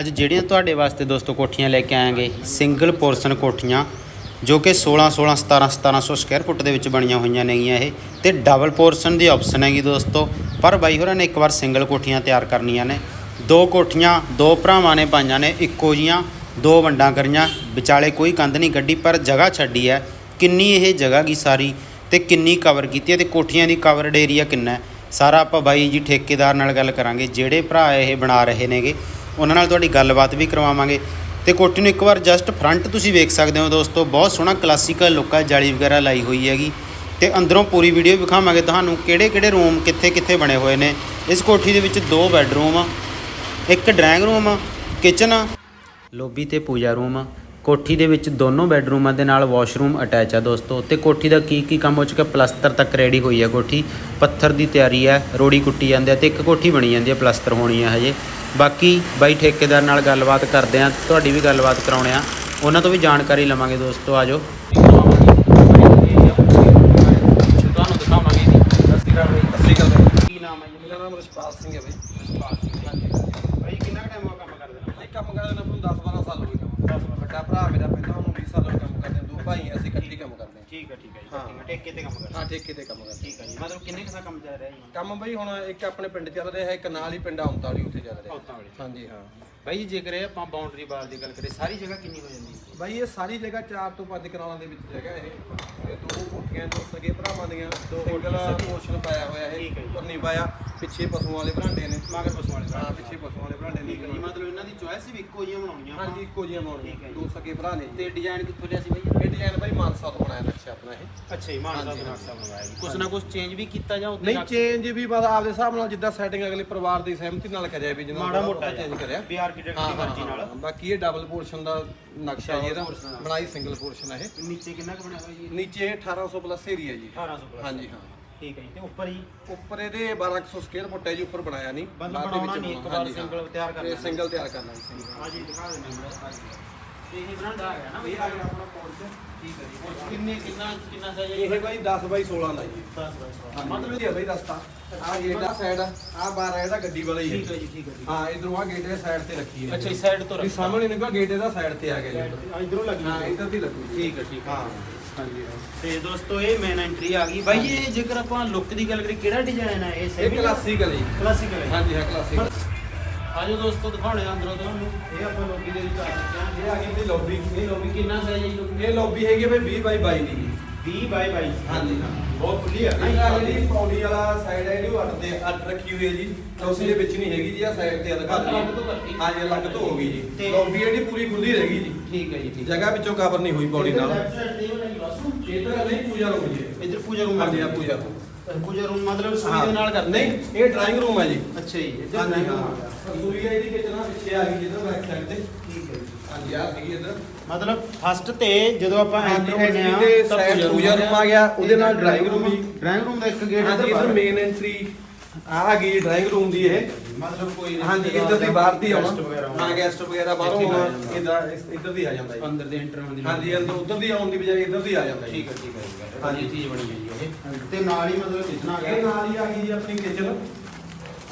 ਅੱਜ ਜਿਹੜੀਆਂ ਤੁਹਾਡੇ ਵਾਸਤੇ ਦੋਸਤੋ ਕੋਠੀਆਂ ਲੈ ਕੇ ਆਏਗੇ ਸਿੰਗਲ ਪੋਰਸ਼ਨ ਕੋਠੀਆਂ, ਜੋ ਕਿ 16 16 17 1700 ਸਕੁਅਰ ਫੁੱਟ ਦੇ ਵਿੱਚ ਬਣੀਆਂ ਹੋਈਆਂ ਨੇਗੀਆਂ ਇਹ, ਤੇ ਡਬਲ ਪੋਰਸ਼ਨ ਦੀ ਆਪਸ਼ਨ ਹੈਗੀ ਦੋਸਤੋ, ਪਰ ਬਾਈ ਹੋਰਾਂ ਨੇ ਇੱਕ ਵਾਰ ਸਿੰਗਲ ਕੋਠੀਆਂ ਤਿਆਰ ਕਰਨੀਆਂ ਨੇ। ਦੋ ਕੋਠੀਆਂ, ਦੋ ਭਰਾਵਾਂ ਨੇ ਪਾਈਆਂ ਨੇ, ਇੱਕੋ ਜੀਆਂ, ਦੋ ਵੰਡਾਂ ਕਰੀਆਂ, ਵਿਚਾਲੇ ਕੋਈ ਕੰਧ ਨਹੀਂ ਕੱਢੀ, ਪਰ ਜਗ੍ਹਾ ਛੱਡੀ ਹੈ। ਕਿੰਨੀ ਇਹ ਜਗ੍ਹਾ ਕੀ ਸਾਰੀ, ਤੇ ਕਿੰਨੀ ਕਵਰ ਕੀਤੀ ਹੈ, ਤੇ ਕੋਠੀਆਂ ਦੀ ਕਵਰਡ ਏਰੀਆ ਕਿੰਨਾ ਹੈ? ਸਾਰਾ ਆਪਾਂ ਬਾਈ ਜੀ ਠੇਕੇਦਾਰ ਨਾਲ ਗੱਲ ਕਰਾਂਗੇ, ਜਿਹੜੇ ਭਰਾ ਇਹ ਬਣਾ ਰਹੇ ਨੇਗੇ। ਉਹਨਾਂ ਨਾਲ ਤੁਹਾਡੀ ਗੱਲਬਾਤ ਵੀ ਕਰਵਾਵਾਂਗੇ। ਤੇ ਕੋਠੀ ਨੂੰ ਇੱਕ ਵਾਰ ਜਸਟ ਫਰੰਟ ਤੁਸੀਂ ਵੇਖ ਸਕਦੇ ਹੋ ਦੋਸਤੋ, ਬਹੁਤ ਸੋਹਣਾ ਕਲਾਸੀਕਲ ਲੁੱਕ ਹੈ ਜਾਲੀ ਵਗੈਰਾ ਲਾਈ ਹੋਈ ਹੈਗੀ। ਤੇ ਅੰਦਰੋਂ ਪੂਰੀ ਵੀਡੀਓ ਵਿਖਾਵਾਂਗੇ ਤੁਹਾਨੂੰ ਕਿਹੜੇ ਕਿਹੜੇ ਰੂਮ ਕਿੱਥੇ ਕਿੱਥੇ ਬਣੇ ਹੋਏ ਨੇ। ਇਸ ਕੋਠੀ ਦੇ ਵਿੱਚ ਦੋ ਬੈੱਡਰੂਮ ਆ, ਇੱਕ ਡਰਾਇੰਗ ਰੂਮ ਆ ਕਿਚਨ ਆ, ਲੋਬੀ ਤੇ ਪੂਜਾ ਰੂਮ ਆ। ਕੋਠੀ ਦੇ ਵਿੱਚ ਦੋਨੋਂ ਬੈੱਡਰੂਮਾਂ ਦੇ ਨਾਲ ਵਾਸ਼ਰੂਮ ਅਟੈਚ ਆ ਦੋਸਤੋ। ਤੇ ਕੋਠੀ ਦਾ ਕੀ ਕੀ ਕੰਮ ਹੋ ਚੁੱਕਾ ਪਲਸਤਰ ਤੱਕ ਰੈਡੀ ਹੋਈ ਹੈ ਕੋਠੀ। ਪੱਥਰ ਦੀ ਤਿਆਰੀ ਹੈ ਰੋੜੀ ਕੁੱਟੀ ਜਾਂਦੇ ਆ ਤੇ ਇੱਕ ਕੋਠੀ ਬਣੀ ਜਾਂਦੀ ਹੈ ਪਲਸਤਰ ਹੋਣੀ ਹੈ ਹਜੇ। ਬਾਕੀ ਬਾਈ ਠੇਕੇਦਾਰ ਨਾਲ ਗੱਲਬਾਤ ਕਰਦੇ ਆ, ਤੁਹਾਡੀ ਵੀ ਗੱਲਬਾਤ ਕਰਾਉਣੇ ਆ। ਉਹਨਾਂ ਤੋਂ ਵੀ ਜਾਣਕਾਰੀ ਲਵਾਂਗੇ ਦੋਸਤੋ ਆਜੋ ਤੁਹਾਨੂੰ ਦਿਖਾਵਾਂਗੇ ਜੀ ਸਤਿ ਸ਼੍ਰੀ ਅਕਾਲ ਬਾਈ ਸਤਿ ਸ਼੍ਰੀ ਅਕਾਲ ਬਾਈ ਕੀ ਨਾਮ ਹੈ ਜੀ ਮੇਰਾ ਨਾਮ ਰਸ਼ਪਾਲ ਸਿੰਘ ਹੈ ਬਾਈ ਬਾਈ ਕਿੰਨਾ ਟਾਈਮ ਹੋ ਕੰਮ ਕਰਦੇ ਇਹ ਕੰਮ ਕਰਦੇ ਨੇ ਆਪਾਂ ਨੂੰ 10 12 ਸਾਲ ਹੋ ਗਏ ਕੰਮ ਵੱਡਾ ਭਰਾ ਮੇਰਾ ਪਹਿਲਾਂ ਉਹਨੂੰ 20 ਸਾਲ ਹੋ ਗਏ ਕੰਮ ਕਰਦੇ ਨੇ ਦੋ ਭਾਈ ਹਾਂ, ਅਸੀਂ ਇਕੱਠੇ ਕੰਮ ਕਰਦੇ ਹਾਂ ਠੀਕ ਹੈ ਠੀਕ ਤੇ ਕੰਮ ਕਰਦੇ ਹਾਂ ਠੇਕੇ ਤੇ ਕੰਮ ਕਰਦੇ ਠੀਕ ਹੈ ਜੀ। ਮਤਲਬ ਕਿੰਨੇ ਕੁ ਦਾ ਕੰਮ ਚੱਲ ਰਿਹਾ ਜੀ ਕੰਮ ਬਾਈ ਹੁਣ ਇੱਕ ਆਪਣੇ ਪਿੰਡ ਚੱਲ ਰਿਹਾ ਹੈ ਇੱਕ ਨਾਲ ਹੀ ਪਿੰਡ ਆਉਂਦਾ ਵਾਲੀ ਉੱਥੇ ਚੱਲ ਰਿਹਾ। ਵਾਲੀ। ਹਾਂਜੀ ਹਾਂ। ਬਾਈ ਜੀ ਜੇਕਰ ਇਹ ਆਪਾਂ ਬਾਉਂਡਰੀ ਵਾਲ ਦੀ ਗੱਲ ਕਰੀਏ ਸਾਰੀ ਜਗ੍ਹਾ ਕਿੰਨੀ ਹੋ ਜਾਂਦੀ ਹੈ? ਬਾਈ ਇਹ ਸਾਰੀ ਜਗ੍ਹਾ 4 ਤੋਂ 5 ਕਨਾਲਾਂ ਦੇ ਵਿੱਚ ਜਗ੍ਹਾ ਇਹ। ਇਹ ਦੋ ਕੋਠੀਆਂ ਦੋ ਸਗੇ ਭਰਾਵਾਂ ਦੀਆਂ ਦੋ ਸਿੰਗਲ ਪੋਰਸ਼ਨ ਪਾਇਆ ਹੋਇਆ ਹੈ ਠੀਕ ਹੈ ਜੀ। ਉੱਪਰ ਨਹੀਂ ਪਾਇਆ ਪਿੱਛੇ ਪਸ਼ੂਆਂ ਵਾਲੇ ਬਰਾਂਡੇ ਨੇ। ਮਗਰ ਪਸ਼ੂ ਹਾਂ ਪਿੱਛੇ ਪਸ਼ੂਆਂ ਵਾਲੇ ਬਰਾਂਡੇ ਨੇ ਠੀਕ ਹੈ ਜੀ ਮਤਲਬ ਇਹਨਾਂ ਦੀ ਚੋਇਸ ਵੀ ਇੱਕੋ ਜਿਹੀਆਂ ਬਣਾਉਣੀਆਂ ਆਪਾਂ। ਹਾਂਜੀ ਇੱਕੋ ਜਿਹੀਆਂ ਬਣਾਉਣੀਆਂ। ਠੀਕ ਹੈ ਜੀ। ਦੋ ਸਗੇ ਭਰਾ ਨੇ। ਤੇ ਡਿਜ਼ਾਈਨ ਕਿੱਥੋਂ ਲਿਆ ਸੀ ਬਾਈ? ਇਹ ਡਿਜ਼ਾਈਨ ਬਾਈ ਮਾਨਸਾ ਤੋਂ ਬਣਾਇਆ ਨਕਸ਼ਾ ਆਪਣਾ ਇਹ। ਅੱਛਾ ਜੀ ਮਾਨਸਾ ਹਾਂਜੀ, ਦੇ ਨਕਸ਼ਾ ਬਣਵਾਇਆ ਜੀ। ਕੁਛ ਹਾਂਜੀ। ਨਾ ਕੁਛ ਚੇਂਜ ਵੀ ਕੀਤਾ ਜਾਂ ਉੱਤੇ ਨਹੀਂ ਚੇਂਜ ਵੀ ਬਸ ਆਪਦੇ ਹਿਸਾਬ ਨਾਲ ਜਿੱਦਾਂ ਸੈਟਿੰਗ ਅਗਲੇ ਪਰਿਵਾਰ ਦੀ ਸਹਿਮਤੀ ਨਾਲ ਕਰਿਆ ਵੀ ਜਿੰਨਾ ਮਾੜਾ ਮੋਟਾ ਚੇਂਜ ਕਰਿਆ। ਵੀ ਆਰਕੀਟੈਕਟ ਹਾਂ ਦੀ ਹਾਂ, ਮਰਜ਼ੀ ਨਾਲ। ਹਾਂ, ਬਾਕੀ ਇਹ ਡਬਲ ਪੋਰਸ਼ਨ ਦਾ ਨਕਸ਼ਾ ਜੀ ਇਹਦਾ। ਬਣਾਈ ਸਿੰਗਲ ਪੋਰਸ਼ਨ ਹੈ ਇਹ। ਨੀਚੇ ਕਿੰਨਾ ਕੁ ਬਣਿਆ ਹੋਇਆ ਜੀ? ਨੀਚੇ 1800 ਪਲੱਸ ਏਰੀਆ ਜੀ। 1800 ਪਲੱਸ ਹਾਂਜੀ ਹਾਂ। ਠੀਕ ਹੈ ਜੀ ਤੇ ਉੱਪਰ ਜੀ ਉੱਪਰ ਇਹਦੇ 1200 ਸਕੁਅਰ ਫੁੱਟ ਹੈ ਜੀ ਉੱਪਰ ਬਣਾਇਆ ਨਹੀਂ। ਬੰਦ ਬਾਅਦ ਦੇ ਬਣਾਉਣਾ ਵਿੱਚ ਨਹੀਂ ਇੱਕ ਬਣਾਉਣਾ, ਵਾਰ ਹਾਂਜੀ, ਹਾਂ। ਸਿੰਗਲ ਤਿਆਰ ਕਰਨਾ ਇਹ ਸਿੰਗਲ ਤਿਆਰ ਕਰਨਾ ਜੀ single। ਹਾਂ ਜੀ ਦਿਖਾ ਦਿੰਦੇ ਹਾਂ ਸਾਰੀ ਤੇ ਇਹ ਬਰਾਂਡਾ ਆ ਗਿਆ ਨਾ ਇਹ ਆ ਗਿਆ ਆਪਣਾ ਪੋਰਸ਼ਨ ਠੀਕ ਹੈ ਜੀ। ਉਹ ਕਿੰਨੇ ਕਿੰਨਾ ਕਿੰਨਾ ਸਾਈਜ਼ ਹੈ ਇਹ ਬਾਈ 10 ਬਾਈ 16 ਦਾ ਜੀ। 10 ਬਾਈ 16 ਮਤਲਬ ਇਹ ਆ ਬਾਈ ਰਸਤਾ। ਆ ਗੇਟ ਦਾ ਸਾਈਡ ਆ। ਆ ਬਾਹਰ ਇਹਦਾ ਗੱਡੀ ਵਾਲਾ ਹੀ ਠੀਕ ਹੈ ਹੈ ਜੀ ਠੀਕ ਹੈ ਜੀ। ਹਾਂ ਇਧਰੋਂ ਆ ਗੇਟ ਦੇ ਸਾਈਡ ਤੇ ਰੱਖੀ ਹੈ। ਅੱਛਾ ਇਸ ਸਾਈਡ ਤੋਂ ਵੀ ਰੱਖ ਸਾਹਮਣੇ ਨਿਕਲ ਗੇਟ ਇਹਦਾ ਸਾਈਡ ਤੇ ਆ ਗਿਆ ਜੀ। ਇਧਰੋਂ ਲੱਗੀ ਹਾਂ ਇੱਧਰ ਦੀ ਲੱਗੂ ਜੀ ਠੀਕ ਹੈ ਠੀਕ ਹੈ। ਹਾਂ। ਹਾਂਜੀ ਹਾਂ ਤੇ ਦੋਸਤੋ ਇਹ ਮੇਨ ਐਂਟਰੀ ਆ ਗਈ। ਬਾਈ ਇਹ ਜੇਕਰ ਆਪਾਂ ਲੁੱਕ ਦੀ ਗੱਲ ਕਰੀਏ ਕਿਹੜਾ ਡਿਜ਼ਾਈਨ ਹੈ ਇਹ? ਇਹ ਕਲਾਸੀਕਲ ਜੀ। ਕਲਾਸਿਕਲ ਹੈ ਹਾਂਜੀ ਹਾਂ ਕਲਾਸੀਕਲ ਆਜੋ ਦੋਸਤੋ ਦਿਖਾਉਣੇ ਆ ਅੰਦਰੋਂ ਤੁਹਾਨੂੰ। ਇਹ ਆਪਾਂ ਲੌਬੀ ਦੇ ਵਿੱਚ ਆ ਚੁੱਕੇ ਹਾਂ। ਇਹ ਆ ਗਈ ਦੀ ਲੌਬੀ ਇਹ ਲੌਬੀ ਕਿੰਨਾ ਸਾਈਜ਼ ਹੈ ਜੀ? ਲੌਬੀ ਇਹ ਲੌਬੀ ਹੈਗੀ ਬਈ 20 ਬਾਈ 22 ਦੀ। 20 ਬਾਈ 22 ਹਾਂਜੀ ਹਾਂ। ਬਹੁਤ ਖੁੱਲੀ ਹੈ ਨਾ ਇਹ ਜਿਹੜੀ ਪੌੜੀ ਵਾਲਾ ਸਾਈਡ ਹੈ ਇਹਦੀ ਅੱਡ ਤੇ ਅੱਡ ਰੱਖੀ ਹੋਈ ਹੈ ਜੀ। ਚੌਸੀ ਦੇ ਵਿੱਚ ਨਹੀਂ ਹੈਗੀ ਜੀ ਆ ਸਾਈਡ ਤੇ ਆ ਅਲੱਗ ਤੋਂ ਕਰਤੀ। ਹਾਂਜੀ ਅਲੱਗ ਤੋਂ ਹੋ ਗਈ ਜੀ। ਲੌਬੀ ਜਿਹੜੀ ਪੂਰੀ ਖੁੱਲੀ ਰਹੇਗੀ ਜੀ। ਠੀਕ ਹੈ ਜੀ ਠੀਕ ਜਗ੍ਹਾ ਵਿੱਚੋਂ ਕਵਰ ਨਹੀਂ ਹੋਈ ਪੌੜੀ ਨਾਲ। ਲੈਫਟ ਸਾਈਡ ਤੇ ਉਹ ਇਧਰ ਨਹੀਂ ਪੂਜਾ ਰੂਮ ਜੀ। ਇਧਰ ਪੂਜਾ ਰੂਮ ਹਾਂਜੀ ਆ ਪੂਜਾ ਰੂਮ। ਪੂਜਾ ਰੂਮ ਮਤਲਬ ਸੂਈ ਦੇ ਨਾਲ ਕਰਦੇ ਨਹੀਂ ਇਹ ਡਰਾਇੰਗ ਰੂਮ ਹੈ ਜੀ। ਅੱਛਾ ਜੀ ਇੱਧਰ ਹਾਂਜੀ ਹਾਂ। ਰਸੋਈ ਹੈ। ਇਹਦੀ ਕਿਚਨ ਆ ਪਿੱਛੇ ਆ ਗਈ ਜਿੱਧਰ ਬੈਕ ਸਾਈਡ ਤੇ। ਠੀਕ ਹੈ ਜੀ। ਹਾਂਜੀ ਆ ਸੀਗੀ ਇੱਧਰ। ਮਤਲਬ ਫਸਟ ਤੇ ਜਦੋਂ ਆਪਾਂ ਐਂਟਰ ਹੁੰਦੇ ਆ ਸਾਈਡ ਪੂਜਾ ਰੂਮ ਆ ਗਿਆ। ਉਹਦੇ ਨਾਲ ਡਰਾਇੰਗ ਰੂਮ ਡਰਾਇੰਗ ਰੂਮ ਦਾ ਇੱਕ ਗੇਟ ਇਧਰ ਮੇਨ ਐਂਟਰੀ ਆ ਆ ਗਈ ਡਰਾਇੰਗ ਰੂਮ ਦੀ ਇਹ। ਮਤਲਬ ਕੋਈ ਹਾਂਜੀ ਇੱਧਰ ਦੀ ਬਾਹਰ ਦੀ ਆਉਣਾ। ਹਾਂ ਗੈਸਟ ਵਗੈਰਾ ਬਾਹਰੋਂ ਆਉਣਾ। ਇੱਧਰ ਇੱਧਰ ਦੀ ਆ ਜਾਂਦਾ ਜੀ। ਅੰਦਰ ਦੇ ਐਂਟਰ ਹੋਣ ਦੀ ਹਾਂਜੀ ਅੰਦਰ ਉਧਰ ਦੀ ਆਉਣ ਦੀ ਬਜਾਏ ਇੱਧਰ ਦੀ ਆ ਜਾਂਦਾ ਜੀ। ਠੀਕ ਹੈ ਠੀਕ ਹੈ ਜੀ ਹਾਂਜੀ। ਚੀਜ਼ ਬਣੀ ਹੈ ਜੀ ਇਹ ਤੇ ਨਾਲ ਹੀ ਮਤਲਬ ਕਿਤਨਾ ਆ ਇਹ ਗਿਆ ਨਾਲ ਹੀ ਆ ਗਈ ਜੀ ਆਪਣੀ ਕਿਚਨ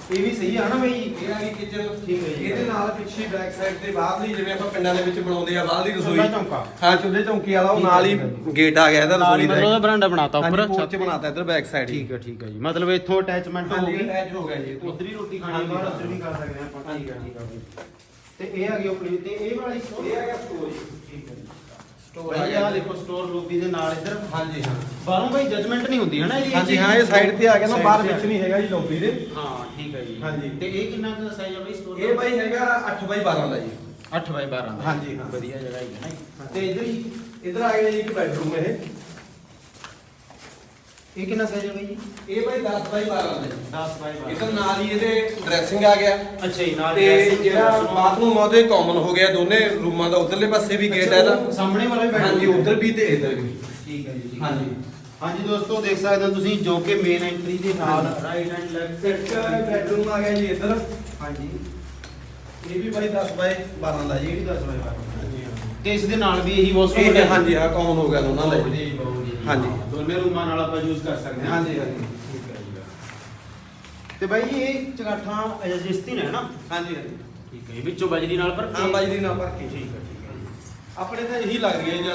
ਇਹ ਵੀ ਸਹੀ ਆ ਨਾ ਬਈ ਇਹ ਆ ਗਈ ਕਿਚਨ ਠੀਕ ਹੈ ਜੀ। ਇਹਦੇ ਨਾਲ ਪਿੱਛੇ ਬੈਕ ਸਾਈਡ ਤੇ ਬਾਹਰਲੀ ਜਿਵੇਂ ਆਪਾਂ ਪਿੰਡਾਂ ਦੇ ਵਿੱਚ ਬਣਾਉਂਦੇ ਆ ਬਾਹਰਲੀ ਰਸੋਈ ਚੁੱਲ੍ਹਾ ਚੌਂਕਾ। ਹਾਂ ਚੁੱਲ੍ਹੇ ਚੌਂਕੀ ਵਾਲਾ ਉਹ ਨਾਲ ਹੀ। ਗੇਟ ਆ ਗਿਆ ਇਹਦਾ ਰਸੋਈ ਮਤਲਬ ਉਹਦਾ ਦਾ ਬਰਾਂਡਾ ਬਣਾਤਾ ਉੱਪਰ ਪੋਰਚ ਬਣਾਤਾ ਇੱਧਰ ਬੈਕ ਸਾਈਡ ਠੀਕ ਹੈ ਠੀਕ ਹੈ ਜੀ ਮਤਲਬ ਇੱਥੋਂ ਅਟੈਚਮੈਂਟ ਹੋ ਗਈ ਅਟੈਚ ਹੋ ਗਿਆ ਜੀ। ਉਧਰ ਹੀ ਰੋਟੀ ਖਾਣੀ ਹਾਂ। ਉੱਧਰ ਵੀ ਕਰ ਸਕਦੇ ਹਾਂ ਆਪਾਂ ਠੀਕ ਹੈ ਠੀਕ ਹੈ। ਤੇ ਇਹ ਆ ਗਈ ਆਪਣੀ ਤੇ ਇਹ ਵਾਲੀ ਇਹ ਆ ਗਿਆ ਸਟੋਰ ਠੀਕ ਹੈ ਜੀ ਸਟੋਰ ਆ ਭਾਈ ਗਿਆ ਆ ਦੇਖੋ ਸਟੋਰ ਲੋਬੀ ਦੇ ਨਾਲ ਇੱਧਰ ਹਾਂਜੀ ਹਾਂ। ਬਾਹਰੋਂ ਭਾਈ ਜਜਮੈਂਟ ਨਹੀਂ ਹੁੰਦੀ ਹੈ ਨਾ ਇਹਦੀ ਹਾਂਜੀ ਹਾਂ ਇਹ ਸਾਈਡ ਤੇ ਆ ਗਿਆ ਨਾ ਬਾਹਰ ਵਿੱਚ ਨਹੀਂ ਹੈਗਾ ਜੀ ਲੌਬੀ ਦੇ। ਹਾਂ ਠੀਕ ਹੈ ਜੀ। ਹਾਂਜੀ। ਤੇ ਇਹ ਕਿੰਨਾ ਕੁ ਸਾਈਜ਼ ਆ ਭਾਈ ਸਟੋਰ ਇਹ ਬਾਈ ਹੈਗਾ 8 ਬਾਈ 12 ਦਾ ਜੀ। 8 ਬਾਈ 12 ਦਾ। ਹਾਂਜੀ, ਹਾਂ। ਵਧੀਆ ਜਗ੍ਹਾ ਹੈ ਨਾ। ਤੇ ਇੱਧਰ ਹੀ ਇਧਰ ਆ ਗਿਆ ਜੀ ਇੱਕ ਬੈਡਰੂਮ ਇਹ। ਇਹ ਕਿੰਨਾ ਸਾਈਜ਼ ਹੈ ਭਾਈ ਜੀ? ਇਹ ਬਾਈ 10 ਬਾਈ 12 ਦਾ ਜੀ। 10 ਬਾਈ 12 ਇਧਰ ਨਾਲ ਹੀ ਇਹਦੇ ਡਰੈਸਿੰਗ ਆ ਗਿਆ। ਅੱਛਾ ਜੀ ਨਾਲ ਤੇ dressing ਜਿਹੜਾ washroom। ਬਾਥਰੂਮ ਆ ਉਹਦੇ ਕਾਮਨ ਹੋ ਗਿਆ ਦੋਨੇ ਰੂਮਾਂ ਦਾ। ਉਧਰਲੇ ਪਾਸੇ ਵੀ ਗੇਟ ਹੈ ਇਹਦਾ। ਸਾਹਮਣੇ ਵਾਲਾ ਵੀ bedroom ਹਾਂਜੀ ਹੈ। ਉਧਰ ਵੀ ਤੇ ਇੱਧਰ ਵੀ। ਠੀਕ ਹੈ ਜੀ ਠੀਕ ਹੈ। ਹਾਂਜੀ। ਹਾਂਜੀ ਦੋਸਤੋ ਦੇਖ ਸਕਦੇ ਹੋ ਤੁਸੀਂ ਜੋ ਕਿ ਮੇਨ ਐਂਟਰੀ ਦੇ ਨਾਲ ਰਾਈਟ ਐਂਡ ਲੈਫਟ ਇੱਕ ਬੈਡਰੂਮ ਆ ਗਿਆ ਜੀ ਇੱਧਰ। ਹਾਂਜੀ। ਇਹ ਵੀ ਬਾਈ 10 ਬਾਈ 12 ਦਾ ਇਹ ਜੀ ਵੀ ਦੱਸ ਬਾਈ 12 ਹਾਂਜੀ ਹਾਂ ਤੇ ਇਸ ਦੇ ਨਾਲ ਵੀ ਇਹੀ ਵਾਸ਼ਰੂਮ ਇਹ ਹਾਂਜੀ ਹਾਂ ਕਾਮਨ ਹੋ ਗਿਆ ਦੋਨਾਂ ਦਾ। ਜੀ ਹਾਂਜੀ ਹਾਂਜੀ। ਦੋਨੇ ਰੂਮਾਂ ਨਾਲ ਆਪਾਂ ਯੂਜ਼ ਕਰ ਸਕਦੇ ਹਾਂ। ਹਾਂਜੀ ਹਾਂਜੀ। ਠੀਕ ਹੈ ਜੀ। ਤੇ ਬਾਈ ਇਹ ਚਗਾਠਾਂ ਰਜਿਸਟਰੀ ਨੇ ਨਾ? ਹਾਂਜੀ ਹਾਂਜੀ। ਠੀਕ ਹੈ। ਵਿੱਚੋਂ ਬਜਰੀ ਨਾਲ ਭਰ ਹਾਂ ਕੇ ਬਾਜਰੀ ਨਾਲ ਭਰ ਕੇ। ਠੀਕ ਹੈ ਠੀਕ ਹੈ ਜੀ। ਆਪਣੇ ਤਾਂ ਇਹੀ ਲੱਗ ਰਹੀ ਹੈ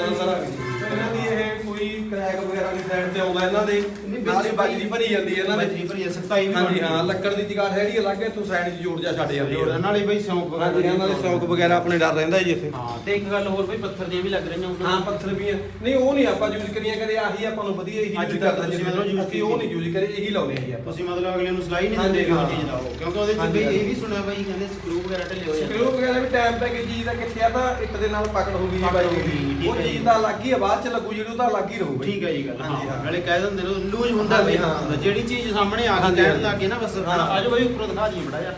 ਇਹਨਾਂ ਦੀ ਇਹ ਕੋਈ ਕ੍ਰੈਕ ਵਗੈਰਾ ਦੀ ਸਾਈਡ ਤੇ ਆਉਂਦਾ ਇਹਨਾਂ ਦੇ ਨਾਲ ਹੀ ਬਾਜਰੀ ਭਰੀ ਜਾਂਦੀ ਹੈ ਇਹਨਾਂ ਬਜਰੀ ਦੇ ਭਰੀ ਹੈ ਸਖਤਾਈ ਵੀ ਹਾਂਜੀ ਹੈ। ਹਾਂ ਲੱਕੜ ਦੀ ਜਗਾੜ ਹੈਗੀ ਅਲੱਗ ਹੈ ਤੂੰ ਸਾਈਡ 'ਚ ਜੋੜ ਜਾ ਛੱਡ ਜਾਂਦੀ ਹੈ। ਨਾਲੇ ਬਈ ਸ਼ੌਂਕ ਵਗੈਰਾ ਹਾਂਜੀ ਇਹਨਾਂ ਦੇ ਸ਼ੌਕ ਵਗੈਰਾ ਆਪਣੇ ਡਰ ਰਹਿੰਦਾ ਜੀ ਇੱਥੇ। ਹਾਂ ਤੇ ਇੱਕ ਗੱਲ ਹੋਰ ਬਈ ਪੱਥਰ ਦੀਆਂ ਵੀ ਲੱਗ ਰਹੀਆਂ ਉਹਨਾਂ ਹਾਂ ਪੱਥਰ ਵੀ ਹੈ। ਨਹੀਂ ਉਹ ਨਹੀਂ ਆਪਾਂ ਯੂਜ਼ ਕਰੀਆਂ ਕਦੇ ਆਹੀ ਆਪਾਂ ਨੂੰ ਵਧੀਆ ਇਹੀ ਅੱਜ ਤੱਕ ਕਰਦੇ ਤੁਸੀਂ ਮਤਲਬ use ਅਸੀਂ ਉਹ ਨਹੀਂ ਯੂਜ਼ ਕਰੇ ਇਹੀ ਲਾਉਨੇ ਆ ਜੀ ਆਪਾਂ। ਤੁਸੀਂ ਮਤਲਬ ਅਗਲੇ ਨੂੰ ਸਲਾਈ ਨਹੀਂ ਦਿੰਦੇ ਵੀ ਉਹ ਹਾਂ। ਚੀਜ਼ ਲਾਓ ਕਿਉਂਕਿ ਉਹਦੇ ਚ ਹਾਂਜੀ, ਬਈ ਇਹ। ਵੀ ਸੁਣਿਆ ਬਾਈ ਕਹਿੰਦੇ ਸਕਰੂ ਵਗੈਰਾ ਢਿੱਲੇ ਹੋ ਜਾਂਦੇ। ਸਕਰੂ ਵਗੈਰਾ ਵੀ ਟਾਈਮ ਪੈ ਕੇ ਚੀਜ਼ ਦਾ ਕਿੱਥੇ ਆ ਤਾਂ ਇੱਕ ਦੇ ਨਾਲ ਪਕੜ ਹੋ ਗਈ ਜੀ ਪਕੜ ਬਾਈ। ਹੋ ਗਈ, ਠੀਕ ਉਹ ਹੈ ਚੀਜ਼ ਜੀ। ਦਾ ਅਲੱਗ ਹੀ ਆ ਬਾਅਦ ਚ ਲੱਗੂ ਜਿਹੜੀ ਉਹਦਾ ਅਲੱਗ ਹੀ ਰਹੂ ਠੀਕ ਹੈ ਜੀ ਗੱਲ ਹਾਂਜੀ, ਹਾਂ ਹਾਂ। ਨਾਲੇ ਕਹਿ ਦਿੰਦੇ ਨੇ ਲੂਜ ਹੁੰਦਾ ਬਈ ਹਾਂ। ਜਿਹੜੀ ਚੀਜ਼ ਸਾਹਮਣੇ ਆ ਗਈ ਹਾਂਜੀ, ਕਹਿਣ। ਲੱਗੇ ਨਾ ਬਸ ਹਾਂ। ਆਜੋ ਬਈ ਉੱਪਰੋਂ ਦਿਖਾ ਜੀ ਬੜਾ ਯਾਰ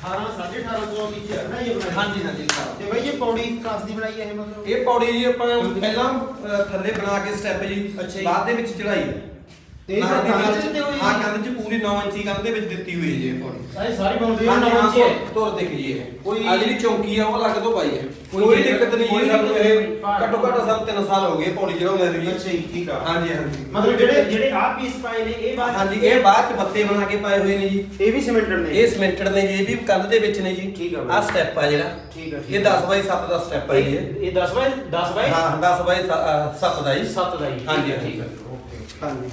18 1850 ਵਿੱਚ ਹੈ ਨਾ ਇਹ ਬਣਾਈ ਹਾਂਜੀ ਹਾਂਜੀ ਤੇ ਬਈ ਇਹ ਪੌੜੀ ਕਾਸ ਦੀ ਬਣਾਈ ਹੈ ਇਹ ਮਤਲਬ ਇਹ ਪੌੜੀ ਜੀ ਆਪਾਂ ਪਹਿਲਾਂ ਥੱਲੇ ਬਣਾ ਕੇ ਸਟੈਪ ਜੀ ਅੱਛਾ ਜੀ। ਬਾਅਦ ਦੇ ਵਿੱਚ ਚੜਾਈ ਤੇ ਕੰਧ ਨਾਲ- ਚ ਹੈ? ਹਾਂ ਕੰਧ ਚ ਪੂਰੀ 9 ਇੰਚੀ ਕੰਧ ਦੇ ਵਿੱਚ ਦਿੱਤੀ ਹੋਈ ਹੈ ਜੀ ਪੌੜੀ ਸਾਰੀ ਸਾਰੀ ਬਾਉਂਡਰੀ ਹਾਂਜੀ, ਨਾਲ ਹਾਂ, ਹੈ। ਤੁਰ ਦਿਖ ਜੀ ਇਹ। ਕੋਈ- ਆ ਜਿਹੜੀ ਚੌਂਕੀ ਆ ਉਹ ਅਲੱਗ ਤੋਂ ਪਾਈ ਹੈ ਕੋਈ ਦਿੱਕਤ- ਨਹੀਂ ਜੀ ਸਾਨੂੰ ਇਹ। ਘੱਟੋ ਘੱਟ ਸਾਨੂੰ 3 ਸਾਲ ਹੋ ਗਏ ਪੌੜੀ ਚੜਾਉਂਦੇ ਨੂੰ ਅੱਛਾ ਜੀ ਠੀਕ ਆ ਹਾਂਜੀ ਹਾਂਜੀ। ਮਤਲਬ ਜਿਹੜੇ ਜਿਹੜੇ ਆ ਪੀਸ ਪਾਏ ਨੇ ਇਹ ਬਾਅਦ ਹਾਂਜੀ ਇਹ ਬਾਅਦ ਚ ਬੱਤੇ ਬਣਾ ਕੇ ਪਾਏ ਹੋਏ ਨੇ ਜੀ। ਇਹ ਵੀ ਸਿਮੈਂਟਡ ਨੇ। ਇਹ ਸਿਮੈਂਟਡ ਨੇ ਜੀ ਇਹ ਵੀ ਕੰਧ ਦੇ ਵਿੱਚ ਨੇ ਜੀ। ਠੀਕ ਆ। ਆ ਸਟੈਪ ਆ ਜਿਹੜਾ। ਠੀਕ ਆ, ਇਹ 10 ਬਾਈ 7 ਦਾ ਸਟੈਪ ਹੈ ਜੀ ਇਹ। ਇਹ 10 ਬਾਈ 10 ਬਾਈ? ਹਾਂ 10 ਬਾਈ 7 ਦਾ ਜੀ। 7 ਦਾ ਹੀ ਹਾਂਜੀ, ਠੀਕ ਹੈ ਓਕੇ। ਹਾਂਜੀ।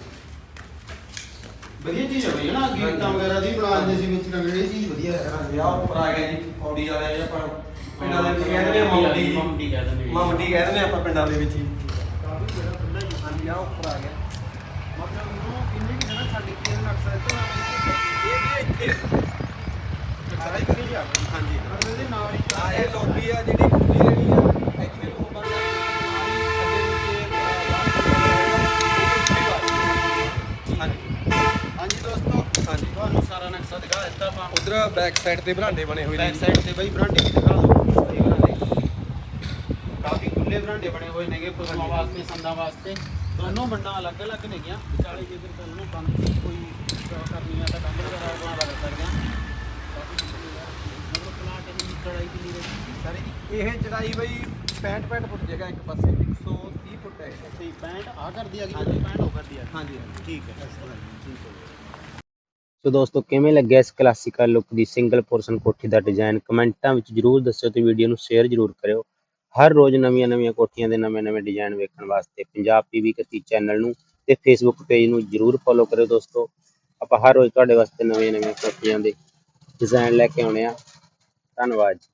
ਵਧੀਆ ਚੀਜ਼ ਹੈ ਬਈ ਨਾ ਗੀਟਾਂ ਵਗੈਰਾ ਦੀ ਬਣਾ ਦਿੰਦੇ ਸੀ ਵਿੱਚ ਰੰਗੜੀ ਇਹ ਚੀਜ਼। ਵਧੀਆ ਹੈ ਹਾਂਜੀ ਆ ਉੱਪਰ ਆ ਗਿਆ ਜੀ ਪੌੜੀ ਵਾਲਾ ਇਹ ਆਪਾਂ ਪਿੰਡਾਂ ਦੇ ਵਿੱਚ ਕਹਿੰਦੇ ਨੇ ਮਮਡੀ ਮਮਡੀ। ਕਹਿ ਦਿੰਦੇ ਮਮਡੀ ਕਹਿੰਦੇ ਨੇ ਆਪਾਂ ਪਿੰਡਾਂ ਦੇ ਵਿੱਚ ਜੀ ਕਾਫੀ ਜਿਹੜਾ ਖੁੱਲਾ ਹੀ ਹਾਂਜੀ ਆ ਉੱਪਰ ਆ ਗਿਆ ਮਤਲਬ ਉਹਨੂੰ ਕਿੰਨੇ ਵੀ ਜਣਾ ਛੱਡ ਕੇ ਅਕਸਰ ਤੋਂ ਇਹ ਵੀ ਇੱਥੇ। ਸਾਰਾ ਹੀ ਕਰੀ ਜਾ ਹਾਂਜੀ ਇਹਦੇ ਨਾਲ ਹੀ ਆ ਇਹ ਲੌਬੀ ਆ ਜਿਹੜੀ ਖੁੱਲੀ ਰਹਿਣੀ ਆ ਇੱਥੇ ਨੂੰ ਬੰਦ ਹਾਂਜੀ ਹਾਂਜੀ ਦੋਸਤੋ ਹਾਂਜੀ ਤੁਹਾਨੂੰ ਸਾਰਾ ਨਕਸ਼ਾ ਦਿਖਾ ਦਿੱਤਾ ਆਪਾਂ ਉਧਰ ਬੈਕ ਸਾਈਡ ਤੇ ਬਰਾਂਡੇ ਬਣੇ ਹੋਏ ਨੇ। ਬੈਕ ਸਾਈਡ ਤੇ ਬਈ ਬਰਾਂਡੇ ਦਿਖਾ ਦਿਓ। ਸਹੀ ਬਰਾਂਡੇ ਕਾਫੀ ਖੁੱਲੇ ਬਰਾਂਡੇ ਬਣੇ ਹੋਏ ਨੇਗੇ ਪਸ਼ੂਆਂ ਵਾਸਤੇ ਸੰਦਾਂ ਵਾਸਤੇ। ਦੋਨੋਂ ਬੰਡਾਂ ਅਲੱਗ-ਅਲੱਗ ਨੇਗੀਆਂ। ਵਿਚਾਲੇ ਜੇਕਰ ਕੱਲ ਨੂੰ ਬੰਦ ਦੀ ਕੋਈ ਕਰਨੀ ਆ ਤਾਂ ਕੰਧ ਵਗੈਰਾ ਬਣਾ ਲੱਗ ਸਕਦੇ ਆ ਕਾਫੀ ਖੁੱਲੇ ਆ। ਮਤਲਬ ਪਲਾਟ ਦੀ ਚੜਾਈ ਕਿੰਨੀ ਰਹੀ? ਸਾਰੇ ਦੀ ਇਹ ਚੜਾਈ ਬਈ 65 65 ਫੁੱਟ ਜਗ੍ਹਾ ਇੱਕ ਪਾਸੇ 130 ਫੁੱਟ ਹੈ। ਇਹ। ਤੇ 65 ਆ ਕਰਦੀ ਆ ਗਈ ਹਾਂਜੀ। 65 ਹੋ ਕਰਦੀ ਆ। ਹਾਂਜੀ ਹਾਂਜੀ। ਠੀਕ ਹੈ ਠੀਕ ਹੈ। ਸੋ ਦੋਸਤੋ, ਕਿਵੇਂ ਲੱਗਿਆ ਇਸ ਕਲਾਸੀਕਲ ਲੁੱਕ ਦੀ ਸਿੰਗਲ ਪੋਰਸ਼ਨ ਕੋਠੀ ਦਾ ਡਿਜ਼ਾਈਨ ਕਮੈਂਟਾਂ ਵਿੱਚ ਜਰੂਰ ਦੱਸਿਓ ਤੇ ਵੀਡੀਓ ਨੂੰ ਸ਼ੇਅਰ ਜਰੂਰ ਕਰਿਓ। ਹਰ ਰੋਜ਼ ਨਵੀਆਂ-ਨਵੀਆਂ ਕੋਠੀਆਂ ਦੇ ਨਵੇਂ-ਨਵੇਂ ਡਿਜ਼ਾਈਨ ਵੇਖਣ ਵਾਸਤੇ ਪੰਜਾਬ ਪੀਵੀ ਕੱਤੀ ਚੈਨਲ ਨੂੰ ਤੇ ਫੇਸਬੁੱਕ ਪੇਜ ਨੂੰ ਜਰੂਰ ਫੋਲੋ ਕਰਿਓ ਦੋਸਤੋ। ਆਪਾਂ ਹਰ ਰੋਜ਼ ਤੁਹਾਡੇ ਵਾਸਤੇ ਨਵੀਆਂ-ਨਵੀਆਂ ਕੋਠੀਆਂ ਦੇ ਡਿਜ਼ਾਈਨ ਲੈ ਕੇ ਆਉਣੇ ਆ। ਧੰਨਵਾਦ ਜੀ।